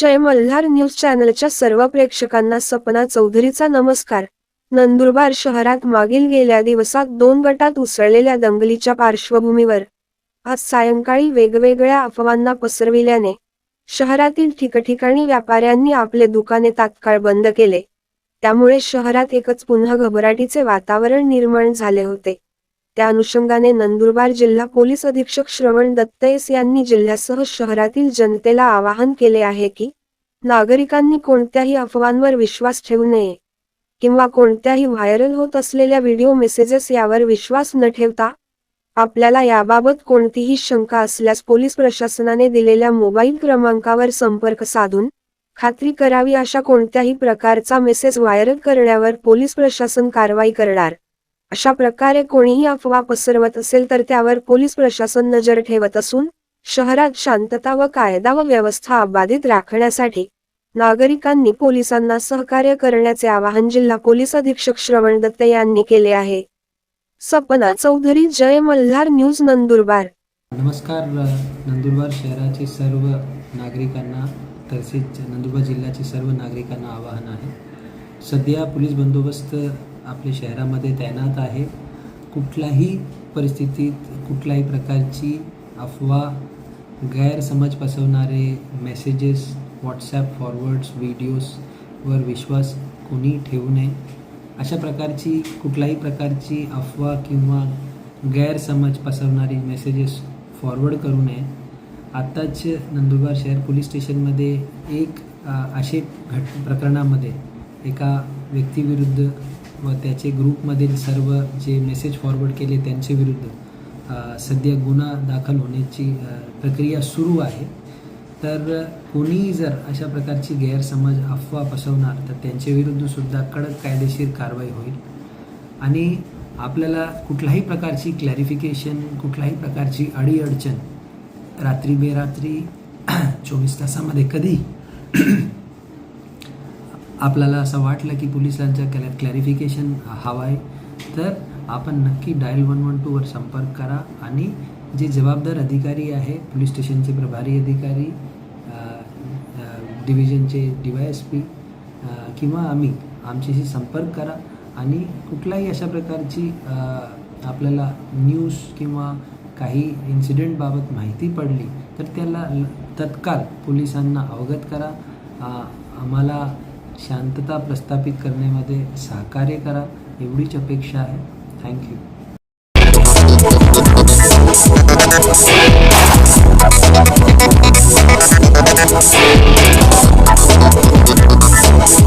जय Malhar news चॅनलच्या सर्व प्रेक्षकांना सपना चौधरीचा नमस्कार. नंदुरबार शहरात मागील गेल्या दिवसात दोन गटात उसळलेल्या दंगलीच्या पार्श्वभूमीवर आज सायंकाळी वेगवेगळ्या अफवांना पसरविल्याने शहरातील ठिकठिकाणी व्यापाऱ्यांनी आपले दुकाने तात्काळ बंद केले. त्यामुळे शहरात एकच पुन्हा घबराटीचे वातावरण निर्माण झाले होते. त्या अनुषंगाने नंदुरबार जिल्हा पोलीस अधीक्षक श्रवण दत्तयस यांनी जिल्ह्यासह शहरातील जनतेला आवाहन केले आहे की नागरिकांनी कोणत्याही अफवांवर विश्वास ठेवू नये किंवा कोणत्याही व्हायरल होत असलेल्या व्हिडिओ मेसेजेस यावर विश्वास न ठेवता आपल्याला याबाबत कोणतीही शंका असल्यास पोलीस प्रशासनाने दिलेल्या मोबाईल क्रमांकावर संपर्क साधून खात्री करावी अशा कोणत्याही प्रकारचा मेसेज व्हायरल करण्यावर पोलीस प्रशासन कारवाई करणार. अशा प्रकारे कोणीही अफवा पसरवत असेल तर त्यावर पोलीस प्रशासन नजर ठेवत असून शहरात शांतता व कायदा व व्यवस्था अबाधित राखण्यासाठी नागरिकांनी पोलिसांना सहकार्य करण्याचे आवाहन जिल्हा पोलीस अधीक्षक श्रवण दत्त यांनी केले आहे. सपना चौधरी जय मल्हार न्यूज नंदुरबार. नमस्कार नंदुरबार शहराचे सर्व नागरिकांना तसेच नंदुरबार जिल्ह्याचे सर्व नागरिकांना आवाहन आहे. सध्या पोलीस बंदोबस्त आपल्या शहरामध्ये तैनात आहे. कुठल्याही परिस्थितीत कुठल्याही प्रकारची अफवा गैरसमज पसरवणारे मेसेजेस व्हॉट्सॲप फॉरवर्ड्स व्हिडिओजवर विश्वास कोणी ठेवू नये. अशा प्रकारची कुठल्याही प्रकारची अफवा किंवा गैरसमज पसरवणारी मेसेजेस फॉरवर्ड करू नये. आत्ताच नंदुरबार शहर पोलीस स्टेशनमध्ये एक असे घट प्रकरणामध्ये एका व्यक्तीविरुद्ध व त्याचे ग्रुपमधील सर्व जे मेसेज फॉरवर्ड केले त्यांचे विरुद्ध सध्या गुन्हा दाखल होण्याची प्रक्रिया सुरू आहे. तर कोणीही जर अशा प्रकारची गैरसमज अफवा पसवणार तर त्यांच्याविरुद्ध सुद्धा कडक कायदेशीर कारवाई होईल. आणि आपल्याला कुठल्याही प्रकारची क्लॅरिफिकेशन कुठल्याही प्रकारची अडीअडचण रात्री बेरात्री चोवीस तासामध्ये कधी आपल्याला असं वाटलं की पोलिसांचं क्लॅ क्लॅरिफिकेशन हवं आहे तर आपण नक्की डायल वन वन टूवर संपर्क करा आणि जे जबाबदार अधिकारी आहे पोलीस स्टेशनचे प्रभारी अधिकारी डिव्हिजनचे डी वाय एस पी किंवा आम्ही आमच्याशी संपर्क करा आणि कुठल्याही अशा प्रकारची आपल्याला न्यूज किंवा काही इन्सिडेंटबाबत माहिती पडली तर त्याला तत्काळ पोलिसांना अवगत करा. आम्हाला शांतता प्रस्थापित करण्यामध्ये सहकार्य करा. एवढीच अपेक्षा आहे. थँक्यू.